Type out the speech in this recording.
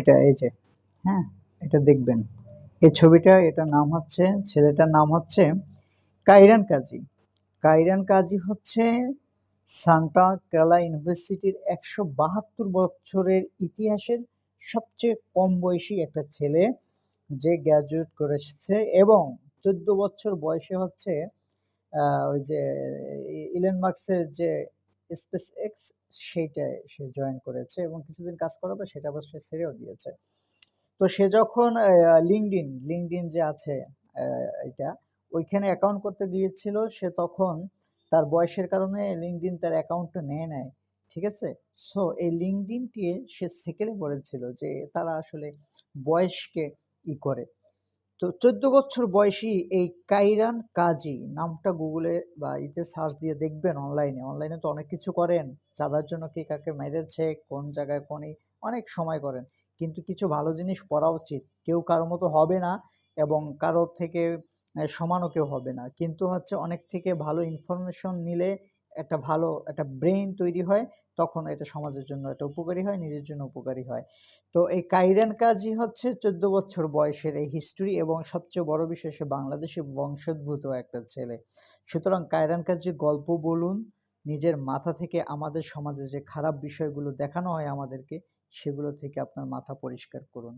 এটা এই যে হ্যাঁ এটা দেখবেন। এই ছবিটা, এটার নাম হচ্ছে, ছেলেটার নাম হচ্ছে কাইরান কাজী। কাইরান কাজী হচ্ছে সান্টা কেরালা ইউনিভার্সিটির একশো বাহাত্তর বছরের ইতিহাসের সবচেয়ে কম বয়সী একটা ছেলে, যে গ্র্যাজুয়েট করেছে এবং চোদ্দ বছর বয়সে হচ্ছে ওই যে ইলেন মার্কসের যে স্পেস এক্স সেইটায় সে জয়েন করেছে এবং কিছুদিন কাজ করার পর সেটা আবার সে ছেড়েও দিয়েছে। তো সে যখন লিঙ্কডিন লিঙ্কডিন যে আছে এটা, ওইখানে অ্যাকাউন্ট করতে গিয়েছিল, সে তখন তার বয়সের কারণে লিঙ্কডিন তার অ্যাকাউন্টটা নেয় নেয় ঠিক আছে? সো এই লিঙ্কডিনটি সে সেকেলে পড়েছিল যে তারা আসলে বয়সকে ই করে। তো চোদ্দ বছর বয়সী এই কাইরান কাজী নামটা গুগলে বা ইতে সার্চ দিয়ে দেখবেন অনলাইনে। অনলাইনে তো অনেক কিছু করেন। চাঁদার জন্য কে কাকে মেরেছে, কোন জায়গায় কোন অনেক সময় করেন। কিন্তু কিছু ভালো জিনিস পড়া উচিত। কেউ কারও মতো হবে না এবং কারও থেকে সমানও কেউ হবে না। কিন্তু হচ্ছে অনেক থেকে ভালো ইনফরমেশন নিলে একটা ভালো একটা ব্রেইন তৈরি হয়, তখন এটা সমাজের জন্য একটা উপকারী হয়, নিজের জন্য উপকারী হয়। তো এই কাইরান কাজী হচ্ছে চোদ্দ বছর বয়সের এই হিস্ট্রি এবং সবচেয়ে বড় বিষয় সে বাংলাদেশি বংশোদ্ভূত একটা ছেলে। সুতরাং কাইরান কাজীর গল্প বলুন, নিজের মাথা থেকে আমাদের সমাজে যে খারাপ বিষয়গুলো দেখানো হয় আমাদেরকে, সেগুলো থেকে আপনার মাথা পরিষ্কার করুন।